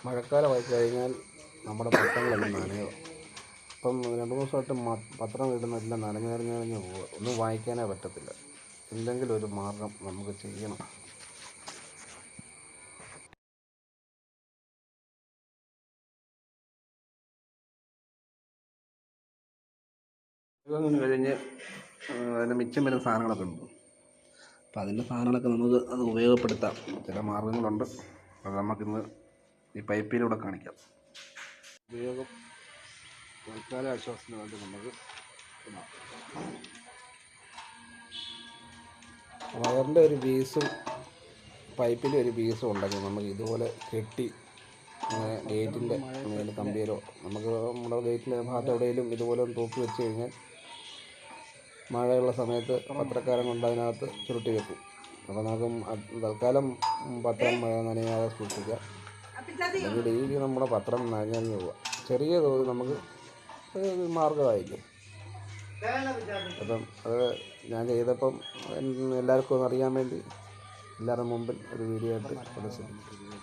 മഴക്കാലമായി കഴിഞ്ഞാൽ നമ്മുടെ പത്രങ്ങളെല്ലാം നനയോ. ഇപ്പം രണ്ട് ദിവസമായിട്ട് പത്രം ഇടുന്നതെല്ലാം നനഞ്ഞു നനഞ്ഞു നനഞ്ഞു പോവുക. ഒന്നും വായിക്കാനേ പറ്റത്തില്ല. എന്തെങ്കിലും ഒരു മാർഗം നമുക്ക് ചെയ്യണം. ഇതൊന്നും കഴിഞ്ഞ് അതിന് മിച്ചം വരുന്ന സാധനങ്ങളൊക്കെ ഉണ്ട്. അപ്പം അതിന്റെ സാധനങ്ങളൊക്കെ നമുക്ക് അത് ഉപയോഗപ്പെടുത്താം. ചില മാർഗങ്ങളുണ്ട്. അത് നമുക്കിന്ന് ഈ പൈപ്പിലൂടെ കാണിക്കാം. ഉപയോഗം തൽക്കാല ആശ്വാസത്തിന് വേണ്ടി നമുക്ക്. വയറിന്റെ ഒരു പീസും പൈപ്പിന്റെ ഒരു പീസും ഉണ്ടെങ്കിൽ നമുക്ക് ഇതുപോലെ കെട്ടി ഗേറ്റിന്റെ മേലെ കമ്പിയിലോ നമുക്ക് നമ്മുടെ ഗേറ്റിന്റെ ഭാഗത്ത് എവിടെയെങ്കിലും ഇതുപോലെ തൂക്കി വെച്ച് കഴിഞ്ഞാൽ മഴയുള്ള സമയത്ത് പത്രക്കാരൻ കൊണ്ട് അതിനകത്ത് ചുരുട്ടി വെക്കും. അപ്പോൾ നമുക്ക് തൽക്കാലം പത്രം മഴ നനയാതെ സൂക്ഷിക്കാം. അല്ലെങ്കിൽ ഡെയിലി നമ്മുടെ പത്രം നനഞ്ഞു പോവുക. ചെറിയ തോതിൽ നമുക്ക് മാർഗമായിരിക്കും അപ്പം അത് ഞാൻ ചെയ്തപ്പം എല്ലാവർക്കും ഒന്ന് അറിയാൻ വേണ്ടി എല്ലാവരുടെ മുമ്പിൽ ഒരു വീഡിയോ ആയിട്ട് പ്രദർശിപ്പിക്കും